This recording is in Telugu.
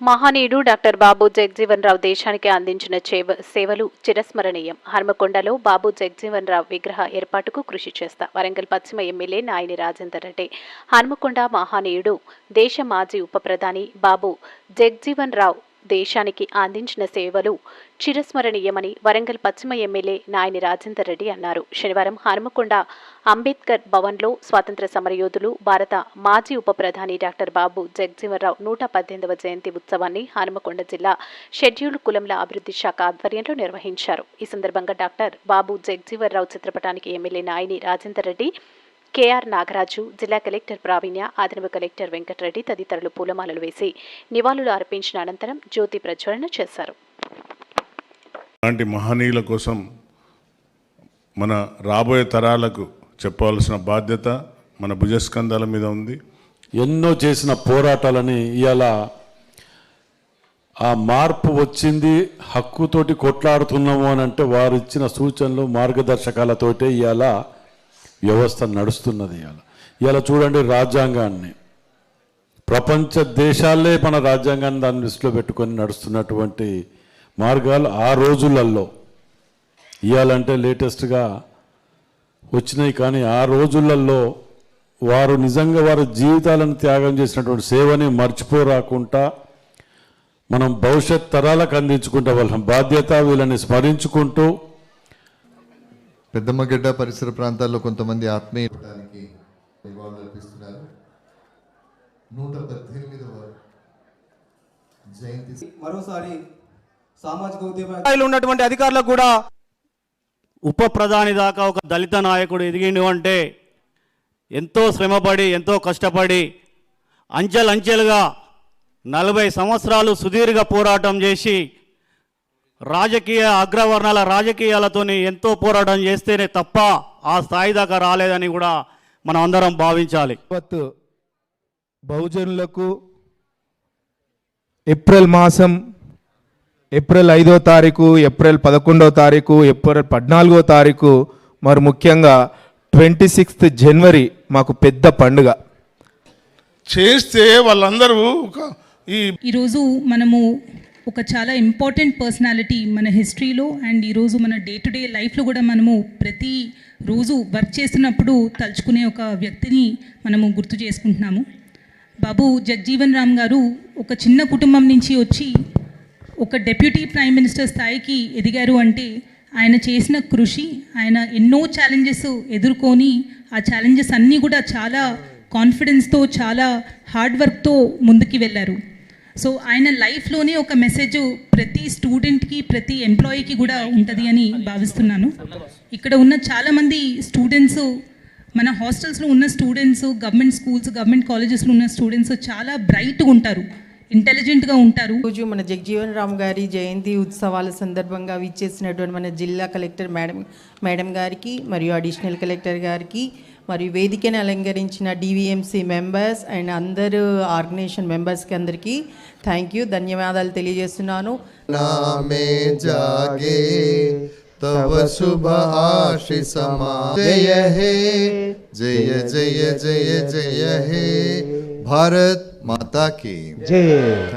మహానీయుడు డాక్టర్ బాబు జగజీవన్ రావు దేశానికి అందించిన సేవలు చిరస్మరణీయం. హర్మకొండలో బాబు జగజీవన్ రావు విగ్రహ ఏర్పాటుకు కృషి చేస్తా వరంగల్ పశ్చిమ ఎమ్మెల్యే నాయని రాజేందర్ రెడ్డి. హన్మకొండ మహానీయుడు దేశ మాజీ ఉప ప్రధాని బాబు జగజీవన్ రావు దేశానికి అందించిన సేవలు చిరస్మరణీయమని వరంగల్ పశ్చిమ ఎమ్మెల్యే నాయని రాజేందర్ రెడ్డి అన్నారు. శనివారం హనుమకొండ అంబేద్కర్ భవన్లో స్వాతంత్ర సమరయోధులు భారత మాజీ ఉప ప్రధాని డాక్టర్ బాబు జగజీవన్రావు నూట పద్దెనిమిదవ జయంతి ఉత్సవాన్ని హనుమకొండ జిల్లా షెడ్యూల్డ్ కులంల అభివృద్ధి శాఖ ఆధ్వర్యంలో నిర్వహించారు. ఈ సందర్భంగా డాక్టర్ బాబు జగజీవన్రావు చిత్రపటానికి ఎమ్మెల్యే నాయని రాజేందర్ రెడ్డి కేఆర్ నాగరాజు జిల్లా కలెక్టర్ ప్రావీణ్య అదనపు కలెక్టర్ వెంకటరెడ్డి తదితరులు పూలమాలలు వేసి నివాళులు అర్పించిన అనంతరం జ్యోతి ప్రజ్వలన చేశారు. అలాంటి మహనీయుల కోసం మన రాబోయే తరాలకు చెప్పవలసిన బాధ్యత మన భుజస్కంధాల మీద ఉంది. ఎన్నో చేసిన పోరాటాలని ఇవాళ ఆ మార్పు వచ్చింది హక్కుతోటి కొట్లాడుతున్నాము అని అంటే వారు ఇచ్చిన సూచనలు మార్గదర్శకాలతోటే ఇవాళ వ్యవస్థ నడుస్తున్నది ఇలా ఇలా చూడండి రాజ్యాంగాన్ని. ప్రపంచ దేశాలే మన రాజ్యాంగాన్ని దాన్ని దృష్టిలో పెట్టుకొని నడుస్తున్నటువంటి మార్గాలు ఆ రోజులలో ఇవ్వాలంటే లేటెస్ట్గా వచ్చినాయి కానీ ఆ రోజులలో వారు నిజంగా వారి జీవితాలను త్యాగం చేసినటువంటి సేవని మర్చిపోరాకుండా మనం భవిష్యత్ తరాలకు అందించుకుంటే వాళ్ళ బాధ్యత వీళ్ళని స్మరించుకుంటూ పెద్దమ్మగడ్డ పరిసర ప్రాంతాల్లో కొంతమంది ఆత్మీయ దానికి నివాళులు అర్పిస్తున్నారు. నూట పద్దెనిమిదవ జయంతి మరోసారి సామాజిక ఉద్యమ స్థాయిలో ఉన్నటువంటి అధికారులకు కూడా ఉప ప్రధాని దాకా ఒక దళిత నాయకుడు ఎదిగిండు అంటే ఎంతో శ్రమపడి ఎంతో కష్టపడి అంచెలంచెలుగా నలభై సంవత్సరాలు సుదీర్ఘ పోరాటం చేసి రాజకీయ అగ్రవర్ణాల రాజకీయాలతోని ఎంతో పోరాటం చేస్తేనే తప్ప ఆ స్థాయి దాకా రాలేదని కూడా మనం అందరం భావించాలి. బహుజనులకు ఏప్రిల్ మాసం ఏప్రిల్ ఐదో తారీఖు ఏప్రిల్ పదకొండవ తారీఖు ఏప్రిల్ పద్నాలుగో తారీఖు మరి ముఖ్యంగా ట్వంటీ సిక్స్త్ జనవరి మాకు పెద్ద పండుగ. చేస్తే వాళ్ళందరూ ఒక ఈ ఈరోజు మనము ఒక చాలా ఇంపార్టెంట్ పర్సనాలిటీ మన హిస్టరీలో అండ్ ఈరోజు మన డే టు డే లైఫ్లో కూడా మనము ప్రతి రోజు వర్క్ చేస్తున్నప్పుడు తలుచుకునే ఒక వ్యక్తిని మనము గుర్తు చేసుకుంటున్నాము. బాబు జగ్జీవన్ రామ్ గారు ఒక చిన్న కుటుంబం నుంచి వచ్చి ఒక డెప్యూటీ ప్రైమ్ మినిస్టర్ స్థాయికి ఎదిగారు అంటే ఆయన చేసిన కృషి ఆయన ఎన్నో ఛాలెంజెస్ ఎదుర్కొని ఆ ఛాలెంజెస్ అన్నీ కూడా చాలా కాన్ఫిడెన్స్తో చాలా హార్డ్ వర్క్తో ముందుకు వెళ్ళారు. సో ఆయన లైఫ్లోనే ఒక మెసేజ్ ప్రతి స్టూడెంట్కి ప్రతి ఎంప్లాయీకి కూడా ఉంటుంది అని భావిస్తున్నాను. ఇక్కడ ఉన్న చాలామంది స్టూడెంట్స్ మన హాస్టల్స్లో ఉన్న స్టూడెంట్స్ గవర్నమెంట్ స్కూల్స్ గవర్నమెంట్ కాలేజెస్లో ఉన్న స్టూడెంట్స్ చాలా బ్రైట్గా ఉంటారు ఇంటెలిజెంట్గా ఉంటారు. రోజు మన జగజీవన్ రామ్ గారి జయంతి ఉత్సవాల సందర్భంగా విచ్చేసినటువంటి మన జిల్లా కలెక్టర్ మేడం మేడం గారికి మరియు అడిషనల్ కలెక్టర్ గారికి మరియు వేదికను అలంకరించిన డివిఎంసి మెంబర్స్ అండ్ అందరు ఆర్గనైజేషన్ మెంబర్స్కి అందరికీ థ్యాంక్ యూ ధన్యవాదాలు తెలియజేస్తున్నాను. తవ శుభ ఆశిసమా జయ హే జయ జయ జయ జయ హే. భారత్ మాతా की